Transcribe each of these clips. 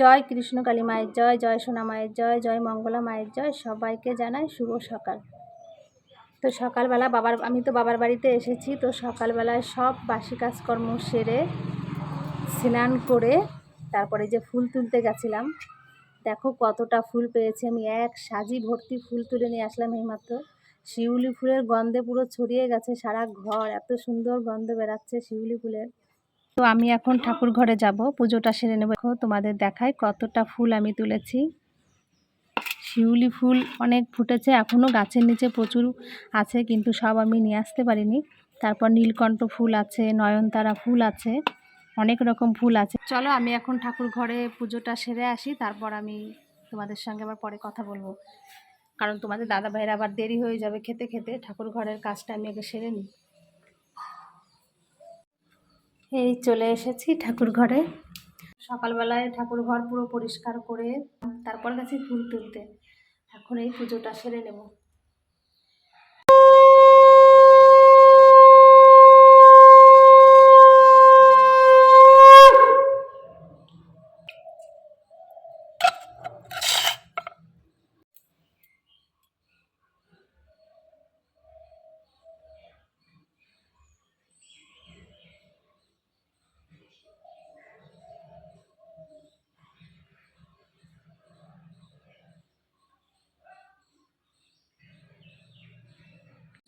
জয় কৃষ্ণ কালী মায়ের জয় জয় সোনা মায়ের জয় জয় মঙ্গলা মায়ের জয়। সবাইকে জানাই শুভ সকাল। তো সকালবেলা বাবার, আমি তো বাবার বাড়িতে এসেছি, তো সকালবেলায় সব বাসি কাজকর্ম সেরে স্নান করে তারপরে যে ফুল তুলতে গেছিলাম, দেখো কতটা ফুল পেয়েছি আমি। এক সাজি ভর্তি ফুল তুলে নিয়ে আসলাম এইমাত্র। শিউলি ফুলের গন্ধে পুরো ছড়িয়ে গেছে সারা ঘর, এত সুন্দর গন্ধ বেরাচ্ছে শিউলি ফুলের। তো আমি এখন ঠাকুর ঘরে যাব। পুজোটা সেরে নেব। তোমাদের দেখায় কতটা ফুল আমি তুলেছি। শিউলি ফুল অনেক ফুটেছে এখনও গাছের নিচে প্রচুর আছে, কিন্তু সব আমি নিয়ে আসতে পারিনি। তারপর নীলকণ্ঠ ফুল আছে, নয়নতারা ফুল আছে, অনেক রকম ফুল আছে। চলো, আমি এখন ঠাকুর ঘরে পুজোটা সেরে আসি, তারপর আমি তোমাদের সঙ্গে আবার পরে কথা বলব। কারণ তোমাদের দাদা ভাইয়ের আবার দেরি হয়ে যাবে খেতে খেতে, ঠাকুর ঘরের কাজটা আমি আগে সেরে নিই। এই চলে এসেছি ঠাকুর ঘরে। সকালবেলায় ঠাকুর ঘর পুরো পরিষ্কার করে, তারপর গেছি ফুল তুলতে। এখন এই পুজোটা সেরে নেব।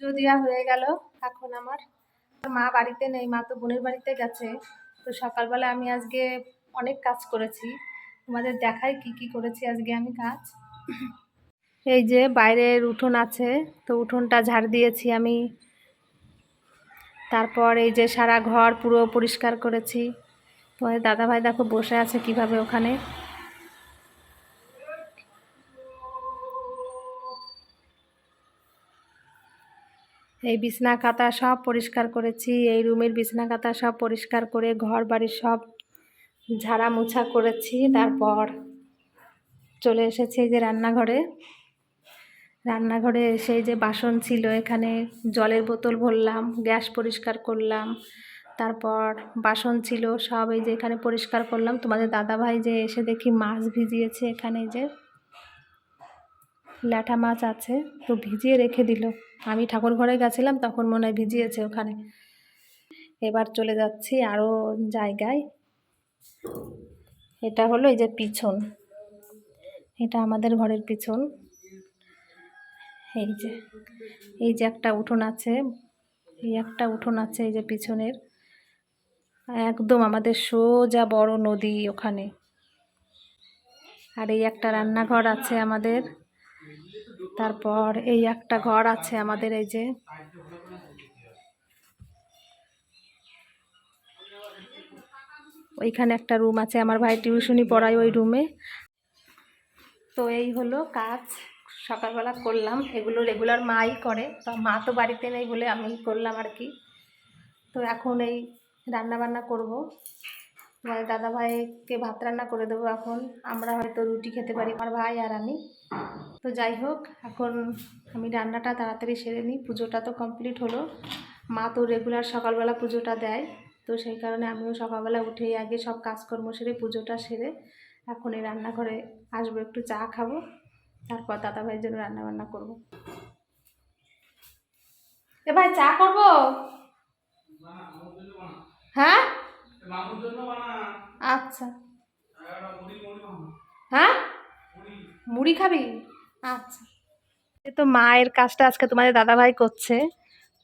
পুজো দেওয়া হয়ে গেল এখন আমার। মা বাড়িতে নেই, মা তো বোনের বাড়িতে গেছে। তো সকালবেলা আমি আজকে অনেক কাজ করেছি। তোমাদের দেখাই কি কি করেছি আজকে আমি কাজ। এই যে বাইরের উঠোন আছে, তো উঠোনটা ঝাড় দিয়েছি আমি। তারপর এই যে সারা ঘর পুরো পরিষ্কার করেছি। তোমাদের দাদাভাই দেখো বসে আছে কীভাবে ওখানে। এই বিছনা কাতা সব পরিষ্কার করেছি, এই রুমের বিছনা কাতা সব পরিষ্কার করে ঘর বাড়ির সব ঝাড়া মোছা করেছি। তারপর চলে এসেছি এই যে রান্নাঘরে। রান্নাঘরে এসে যে বাসন ছিল, এখানে জলের বোতল ভরলাম, গ্যাস পরিষ্কার করলাম। তারপর বাসন ছিল, সব এই যে এখানে পরিষ্কার করলাম। তোমাদের দাদাভাই যে এসে দেখি মাছ ভিজিয়েছে এখানে যে। ল্যাঠা মাছ আছে, তো ভিজিয়ে রেখে দিল। আমি ঠাকুর ঘরে গেছিলাম, তখন মনে হয় ভিজিয়েছে ওখানে। এবার চলে যাচ্ছি আরও জায়গায়। এটা হলো এই যে পিছন। এটা আমাদের ঘরের পিছন। এই যে এই যে একটা উঠোন আছে, এই একটা উঠোন আছে এই যে পিছনের। একদম আমাদের সোজা বড় নদী ওখানে। আর এই একটা রান্নাঘর আছে আমাদের। তারপর এই একটা ঘর আছে আমাদের এই যে। ওইখানে একটা রুম আছে, আমার ভাই টিউশনি পড়ায় ওই রুমে। তো এই হলো কাজ, সকালবেলা করলাম, এগুলো রেগুলার মাই করে। তো মা তো বাড়িতে নেই বলে আমি করলাম আর কি। তো এখন এই রান্না বান্না করব। তোমাদের দাদা ভাইকে ভাত রান্না করে দেবো এখন। আমরা হয়তো রুটি খেতে পারি, আমার ভাই আর আমি। তো যাই হোক এখন আমি রান্নাটা তাড়াতাড়ি সেরে নিই। পুজোটা তো কমপ্লিট হলো। মা তো রেগুলার সকালবেলা পুজোটা দেয় তো সেই কারণে আমিও সকালবেলা উঠেই আগে সব কাজকর্ম সেরে পুজোটা সেরে এখন এই রান্নাঘরে আসব একটু চা খাব তারপর দাদা ভাইয়ের জন্য রান্না বান্না করব। এ ভাই চা করব? হ্যাঁ? আচ্ছা। হ্যাঁ? মুড়ি খাবি? আচ্ছা। এ তো মায়ের কাজটা আজকে তোমাদের দাদাভাই করছে।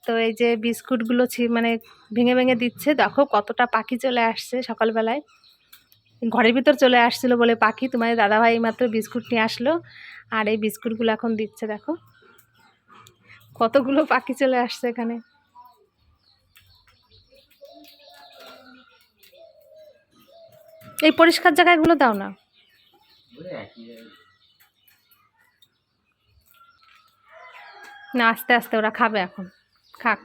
তো এই যে বিস্কুটগুলো ছি মানে ভেঙে ভেঙে দিচ্ছে। দেখো কতটা পাখি চলে আসছে সকালবেলায়। ঘরের ভিতর চলে আসছিল বলে পাখি। তোমাদের দাদাভাই মাত্র বিস্কুট নিয়ে আসলো। আর এই বিস্কুটগুলো এখন দিচ্ছে দেখো। কতগুলো পাখি চলে আসছে এখানে। এই পরিষ্কার জায়গাগুলো দাও না। না, আস্তে আস্তে ওরা খাবে এখন। খাক।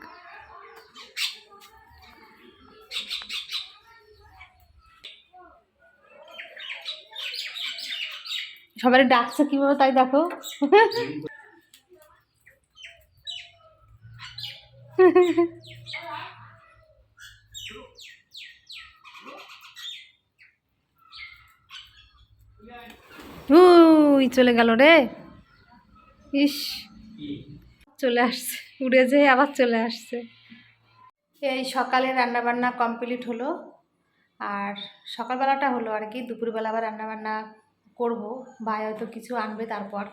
সবাই ডাকছে কীভাবে তাই দেখো। চলে গেল রে। ইস। চলে আসছে, উড়ে যেয়ে আবার চলে আসছে। এই সকালে রান্নাবান্না কমপ্লিট হলো, আর সকালবেলাটা হলো আর কি, দুপুরবেলা আবার রান্নাবান্না করব, ভাই হয়তো কিছু আনবে তারপর।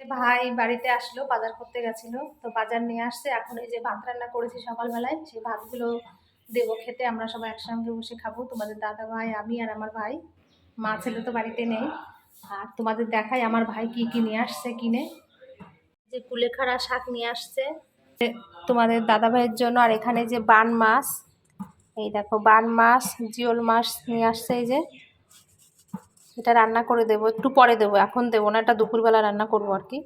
ভাই বাড়িতে আসলো, বাজার করতে গেছিল, তো বাজার নিয়ে আসছে, এখন এই যে ভাত রান্না করেছি সকালবেলায় সেই ভাতগুলো দেবো খেতে, আমরা সবাই একসঙ্গে বসে খাব, তোমাদের দাদা ভাই, আমি আর আমার ভাই। মা ছেলে তো বাড়িতে নেই, আর তোমাদের দেখাই আমার ভাই কি কি নিয়ে আসছে, কিনে। যে কুলেখাড়া শাক নিয়ে আসছে। তোমাদের দাদা ভাইয়ের জন্য আর এখানে যে বান মাছ, এই দেখো বান মাছ, জিওল মাছ নিয়ে আসছে এই যে। এটা রান্না করে দেবো, একটু পরে দেবো, এখন দেবো না, এটা দুপুরবেলা রান্না করব আর কি।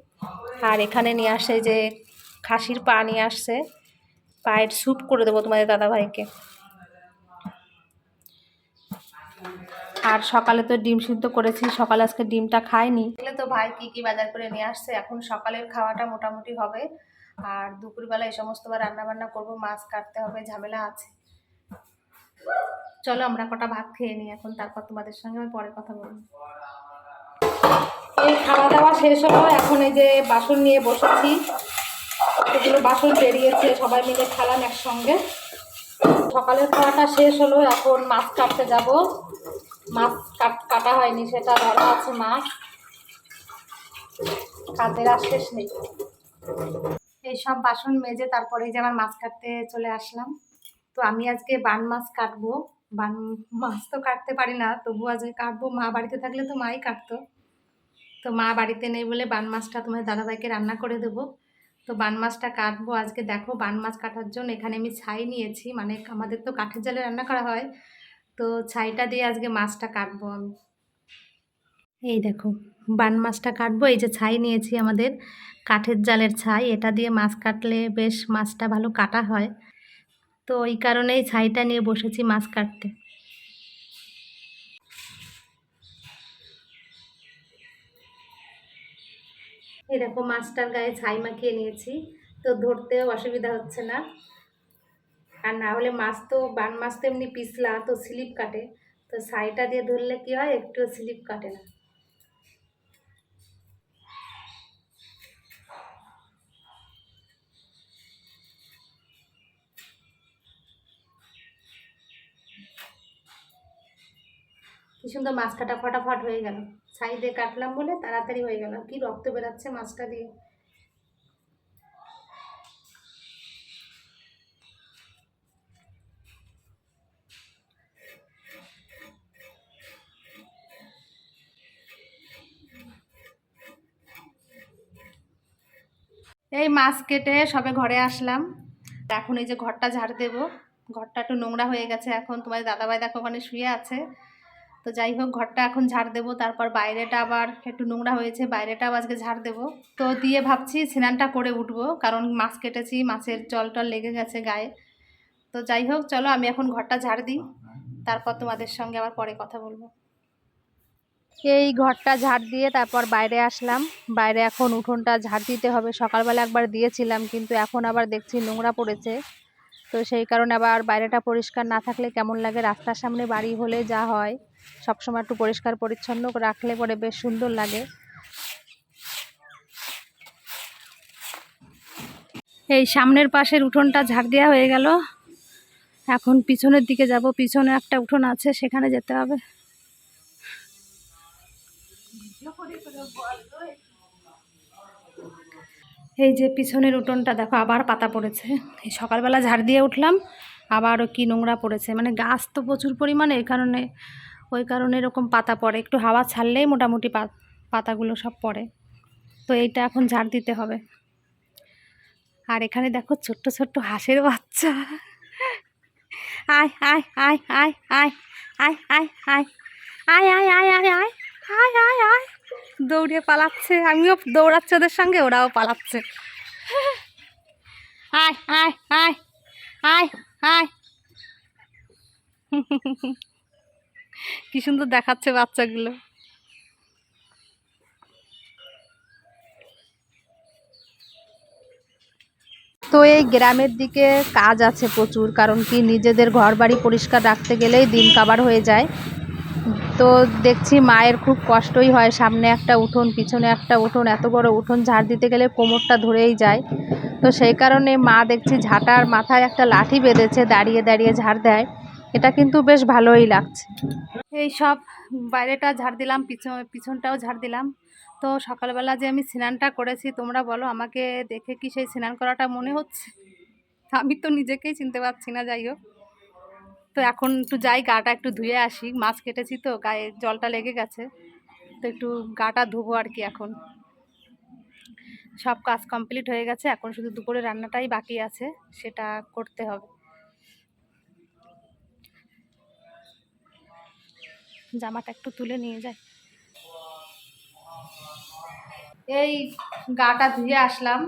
আর এখানে নিয়ে আসছে যে খাসির পা নিয়ে আসছে, পায়ের স্যুপ করে দেবো তোমাদের দাদা ভাইকে আর সকালে তো ডিম সিদ্ধ করেছি সকালে আজকে ডিমটা খাইনি। তাহলে তো ভাই কি কি বাজার করে নিয়ে আসছে? এখন সকালের খাওয়াটা মোটামুটি হবে। আর দুপুরবেলা এই সমস্ত বার রান্না বান্না করব মাছ কাটতে হবে ঝামেলা আছে। চলো আমরা কটা ভাত খেয়ে নিই এখন তারপর তোমাদের সঙ্গে আমি পরে কথা বলব। এই খাওয়া দাওয়া শেষ হলো এখন এই যে বাসন নিয়ে বসেছি এগুলো বাসন বেরিয়েছে সবাই মিলে খেলাম একসঙ্গে। সকালের খাওয়াটা শেষ হলো এখন মাছ কাটতে যাব। মাছ কাটা হয়নি, সেটা ধরা আছে মাছ। কাদের আর শেষ নেই। এই সব বাসন মেজে তারপরে যে আমার মাছ কাটতে চলে আসলাম। তো আমি আজকে বান মাছ কাটবো। বান মাছ তো কাটতে পারি না তবু আজকে কাটবো। মা বাড়িতে থাকলে তো মাই কাটতো। তো মা বাড়িতে নেই বলে বান মাছটা তোমার দাদাভাইকে রান্না করে দেবো। তো বান মাছটা কাটবো আজকে। দেখো বান মাছ কাটার জন্য এখানে আমি ছাই নিয়েছি। মানে আমাদের তো কাঠের জালে রান্না করা হয়। তো ছাইটা দিয়ে আজকে মাছটা কাটবো আমি। এই দেখো, বান মাছটা কাটবো। এই যে ছাই নিয়েছি আমাদের কাঠের জালের ছাই। এটা দিয়ে মাছ কাটলে বেশ মাছটা ভালো কাটা হয়। তো ওই কারণেই ছাইটা নিয়ে বসেছি মাছ কাটতে। এই দেখো, মাছটার গায়ে ছাই মাখিয়ে নিয়েছি। তো ধরতেও অসুবিধা হচ্ছে না। আর না হলে মাছ তো, বান মাছ তো এমনি পিছলা, তো স্লিপ কাটে। তো ছাইটা দিয়ে ধরলে কি হয়, একটু স্লিপ কাটে না। কি সুন্দর মাছ কাটা ফটাফট হয়ে গেল। ছাই দিয়ে কাটলাম বলে তাড়াতাড়ি হয়ে গেল। কি রক্ত বেরাচ্ছে মাছটা দিয়ে। এই মাছ কেটে সবে ঘরে আসলাম। এখন এই যে ঘরটা ঝাড় দেবো। ঘরটা একটু নোংরা হয়ে গেছে এখন। তোমার দাদাভাই দেখো ওখানে শুয়ে আছে। তো যাই হোক, ঘরটা এখন ঝাড় দেবো। তারপর বাইরেটা আবার একটু নোংরা হয়েছে। বাইরেটাও আজকে ঝাড় দেবো। তো দিয়ে ভাবছি স্নানটা করে উঠবো। কারণ মাছ কেটেছি, মাছের জল টল লেগে গেছে গায়ে। তো যাই হোক, চলো আমি এখন ঘরটা ঝাড় দিই। তারপর তোমাদের সঙ্গে আবার পরে কথা বলব। এই ঘরটা ঝাড় দিয়ে তারপর বাইরে আসলাম। বাইরে এখন উঠোনটা ঝাড় দিতে হবে। সকালবেলা একবার দিয়েছিলাম, কিন্তু এখন আবার দেখছি নোংরা পড়েছে। তো সেই কারণে আবার বাইরেটা পরিষ্কার না থাকলে কেমন লাগে? রাস্তার সামনে বাড়ি হলে যা হয়, সবসময় একটু পরিষ্কার পরিচ্ছন্ন রাখলে পরে বেশ সুন্দর লাগে। এই সামনের পাশের উঠোনটা ঝাড় দেওয়া হয়ে গেল। এখন পিছনের দিকে যাব। পিছনে একটা উঠোন আছে, সেখানে যেতে হবে। এই যে পিছনের উঠোনটা দেখো আবার পাতা পড়েছে এই সকালবেলা ঝাড় দিয়ে উঠলাম আবারও কি নোংরা পড়েছে মানে গাছ তো প্রচুর পরিমাণে এই কারণে ওই কারণে এরকম পাতা পড়ে একটু হাওয়া ছাড়লেই মোটামুটি পাতাগুলো সব পড়ে তো এইটা এখন ঝাড় দিতে হবে আর এখানে দেখো ছোট্ট ছোট্ট হাঁসের বাচ্চা আয় আয় আয় আয় আয় আয় আয় আয় আয় আয় আয় আয় আয় আয় আয় আয় দৌড়ে পালাচ্ছে। আমিও দৌড়াচ্ছি ওদের সঙ্গে ওরাও পালাচ্ছে। আয় আয় আয় আয় আয় কি সুন্দর দেখাচ্ছে বাচ্চাগুলো। তো এই গ্রামের দিকে কাজ আছে প্রচুর কারণ কি নিজেদের ঘর বাড়ি পরিষ্কার রাখতে গেলেই দিন কাবার হয়ে যায়। তো দেখছি মায়ের খুব কষ্টই হয়। সামনে একটা উঠোন, পিছনে একটা উঠোন, এত বড় উঠোন, ঝাড় দিতে গেলে কোমরটা ধরেই যায়। তো সেই কারণে মা দেখছি ঝাঁটার মাথায় একটা লাঠি বেঁধেছে, দাঁড়িয়ে দাঁড়িয়ে ঝাড় দেয়। এটা কিন্তু বেশ ভালোই লাগছে। এই সব বাইরেটা ঝাড় দিলাম, পিছন, পিছনটাও ঝাড় দিলাম। তো সকালবেলা যে আমি স্নানটা করেছি, তোমরা বলো, আমাকে দেখে কি সেই স্নান করাটা মনে হচ্ছে? আমি তো নিজেকেই চিনতে পারছি না, যাই হোক। তো এখন একটু যাই, গাটা একটু ধুয়ে আসি। মাছ কেটেছি তো, গায়ে জলটা লেগে গেছে। তো একটু গাটা ধুবো আর কি এখন। সব কাজ কমপ্লিট হয়ে গেছে, এখন শুধু দুপুরে রান্নাটাই বাকি আছে, সেটা করতে হবে। জামাটা একটু তুলে নিয়ে যাই। এই গাটা ধুয়ে আসলাম।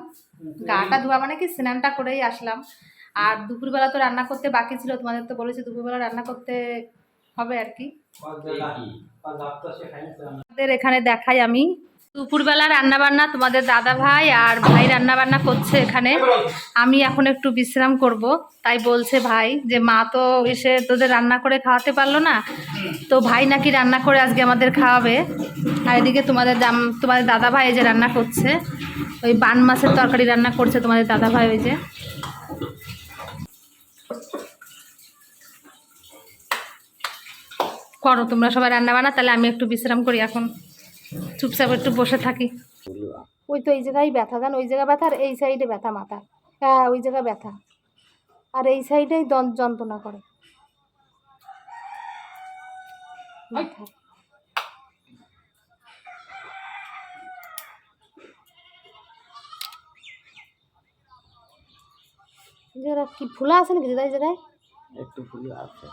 গাটা ধোয়া মানে কি? স্নানটা করেই আসলাম। আর দুপুরবেলা তো রান্না করতে বাকি ছিল, তোমাদের তো বলেছি দুপুরবেলা রান্না করতে হবে আর কি। তোমাদের এখানে দেখাই আমি। দুপুরবেলা রান্না বান্না তোমাদের দাদা ভাই আর ভাই রান্না বান্না করছে এখানে। আমি এখন একটু বিশ্রাম করব, তাই বলছে ভাই যে মা তো এসে তোদের রান্না করে খাওয়াতে পারল না, তো ভাই নাকি রান্না করে আজকে আমাদের খাওয়াবে। আর এদিকে তোমাদের দাম, তোমাদের দাদা ভাই যে রান্না করছে, ওই বান মাছের তরকারি রান্না করছে তোমাদের দাদা ভাই ওই যে। করো তোমরা সবাই রান্না বান্না তাহলে আমি একটু বিশ্রাম করি এখন। চুপচাপ একটু বসে থাকি। ওই তো এই জায়গায় ব্যথা জান? ওই জায়গায় ব্যথা আর এই সাইডে ব্যথা মাথা। হ্যাঁ ওই জায়গায় ব্যথা। আর এই সাইডেই যন্ত্রণা করে। জায়গাটা কি ফুলা আছে নাকি দিদা এই জায়গায় একটু ফুলে আছে।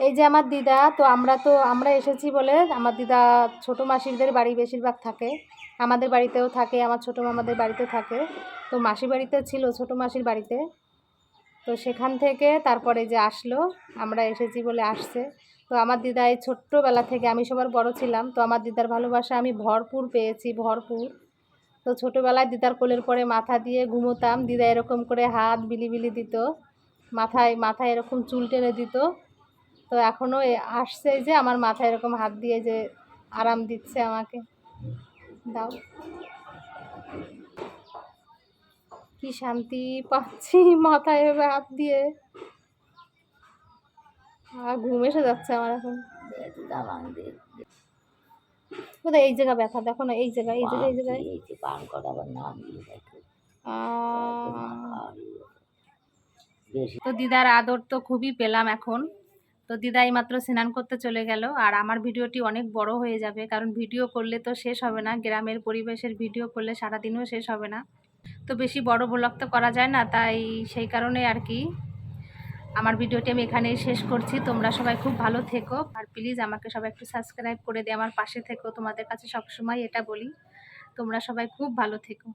এই যে আমার দিদা তো আমরা তো আমরা এসেছি বলে আমার দিদা ছোটো মাসিদের বাড়ি বেশিরভাগ থাকে। আমাদের বাড়িতেও থাকে আমার ছোটো মামাদের বাড়িতে থাকে। তো মাসির বাড়িতে ছিল ছোটো মাসির বাড়িতে। তো সেখান থেকে তারপরে যে আসলো আমরা এসেছি বলে আসছে। তো আমার দিদা এই ছোট্টবেলা থেকে আমি সবার বড় ছিলাম। তো আমার দিদার ভালোবাসা আমি ভরপুর পেয়েছি ভরপুর। তো ছোটোবেলায় দিদার কোলের পরে মাথা দিয়ে ঘুমোতাম। দিদা এরকম করে হাত বিলি বিলি দিত, মাথায় মাথায় এরকম চুল টেনে দিত। তো এখনও আসছে যে আমার মাথায় এরকম হাত দিয়ে যে আরাম দিচ্ছে আমাকে। দাও। কি শান্তি পাচ্ছি মাথায় এভাবে হাত দিয়ে। আর ঘুম এসে যাচ্ছে আমার এখন। কোথায়? এই জায়গা ব্যথা দেখো না এই জায়গায় এই জায়গায়। এই জায়গায় পান করা নাম দিয়ে দেখো। তো দিদার আদর তো খুবই পেলাম এখন। তো দিদা মাত্র স্নান করতে চলে গেল আর আমার ভিডিওটি অনেক বড় হয়ে যাবে কারণ ভিডিও করলে তো শেষ হবে না গ্রামের পরিবেশের ভিডিও করলে সারাদিনও শেষ হবে না। তো বেশি বড় ব্লগ তো করা যায় না তাই সেই কারণে আর কি। আমার ভিডিওটি আমি এখানেই শেষ করছি। তোমরা সবাই খুব ভালো থেকো। আর প্লিজ আমাকে সবাই একটু সাবস্ক্রাইব করে দিয়ে আমার পাশে থেকো। তোমাদের কাছে সবসময় এটা বলি। তোমরা সবাই খুব ভালো থেকো।